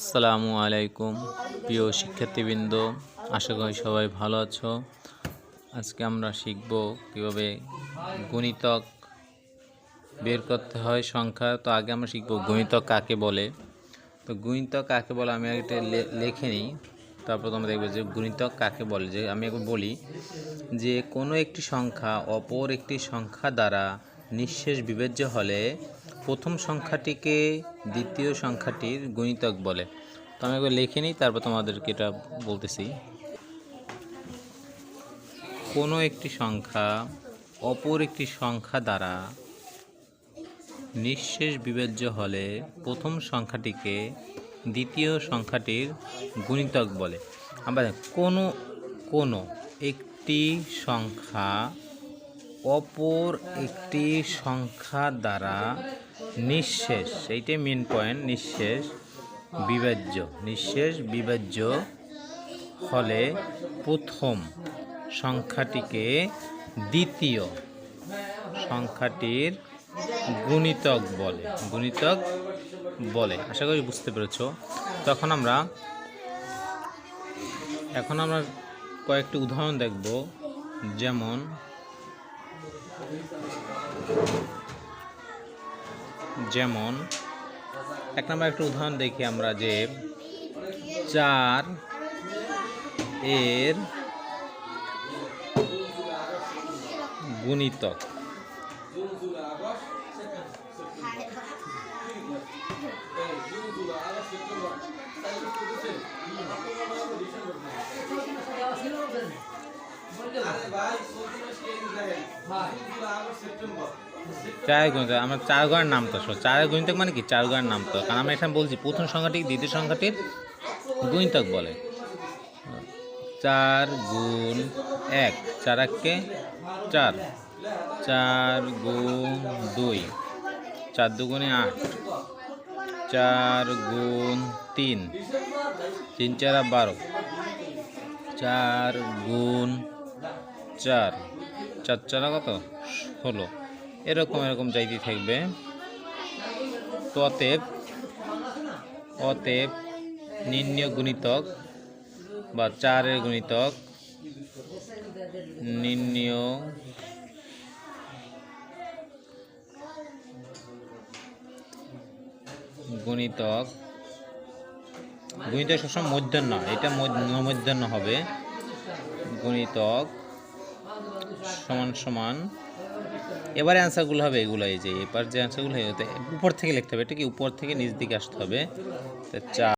আসসালামু আলাইকুম। প্রিয় শিক্ষার্থীবৃন্দ, আশা করি সবাই ভালো আছো। আজকে আমরা শিখব কীভাবে গণিতক বের করতে হয় সংখ্যা। তো আগে আমরা শিখব গণিতক কাকে বলে। তো গণিতক কাকে বলে আমি একটা লিখে নিই। তারপর তোমরা দেখবে যে গণিতক কাকে বলে। যে আমি একবার বলি যে কোনো একটি সংখ্যা অপর একটি সংখ্যা দ্বারা নিঃশেষ বিবেচ্য হলে প্রথম সংখ্যাটিকে দ্বিতীয় সংখ্যাটির গুণিতক বলে। তো আমি একবার লিখে নিই, তারপর তোমাদেরকে এটা বলতেছি। কোনো একটি সংখ্যা অপর একটি সংখ্যা দ্বারা নিঃশেষ বিবেচ্য হলে প্রথম সংখ্যাটিকে দ্বিতীয় সংখ্যাটির গুণিতক বলে। আমরা কোনো কোনো একটি সংখ্যা অপর একটি সংখ্যা দ্বারা নিঃশেষ, এইটাই মেন পয়েন্ট নিঃশেষ, বিভাজ্য। নিঃশেষ, বিভাজ্য হলে প্রথম সংখ্যাটিকে দ্বিতীয় সংখ্যাটির গুণিতক বলে গুণিতক বলে। আশা করি বুঝতে পেরেছ? তখন আমরা, এখন আমরা কয়েকটি উদাহরণ দেখব। যেমন যেমন এক নম্বর একটা উদাহরণ দেখি আমরা যে চার এর গুণিতক। চার গুণিতক আমরা চার ঘরের নাম তো আসলে। চার গুণিতক মানে কি? চার নাম তো। কারণ আমরা এখানে বলছি, প্রথম সংখ্যাটি দ্বিতীয় সংখ্যাটির গুণিতক বলে। চার গুণ এক, চার এককে চার। চার গুণ দুই, চার দুগুণে আট। চার গুণ তিন তিন চারা বারো। চার গুণ চার। চার চারা কত? ষোলো। এরকম এরকম যাইতে থাকবে। তো অতএব অতএব নির্ণয় গুণিতক বা চারের গুণিতক নির্ণয় গুণিতক গুণিতক সবসময় মধ্যাহ্ন, এটা মধ্যাহ্ন হবে। গুণিতক সমান সমান। এবারে অ্যান্সারগুলো হবে এগুলো এই যে এবার যে অ্যান্সারগুলো হবে উপর থেকে লিখতে হবে, এটা কি উপর থেকে নিচ দিকে আসতে হবে? চার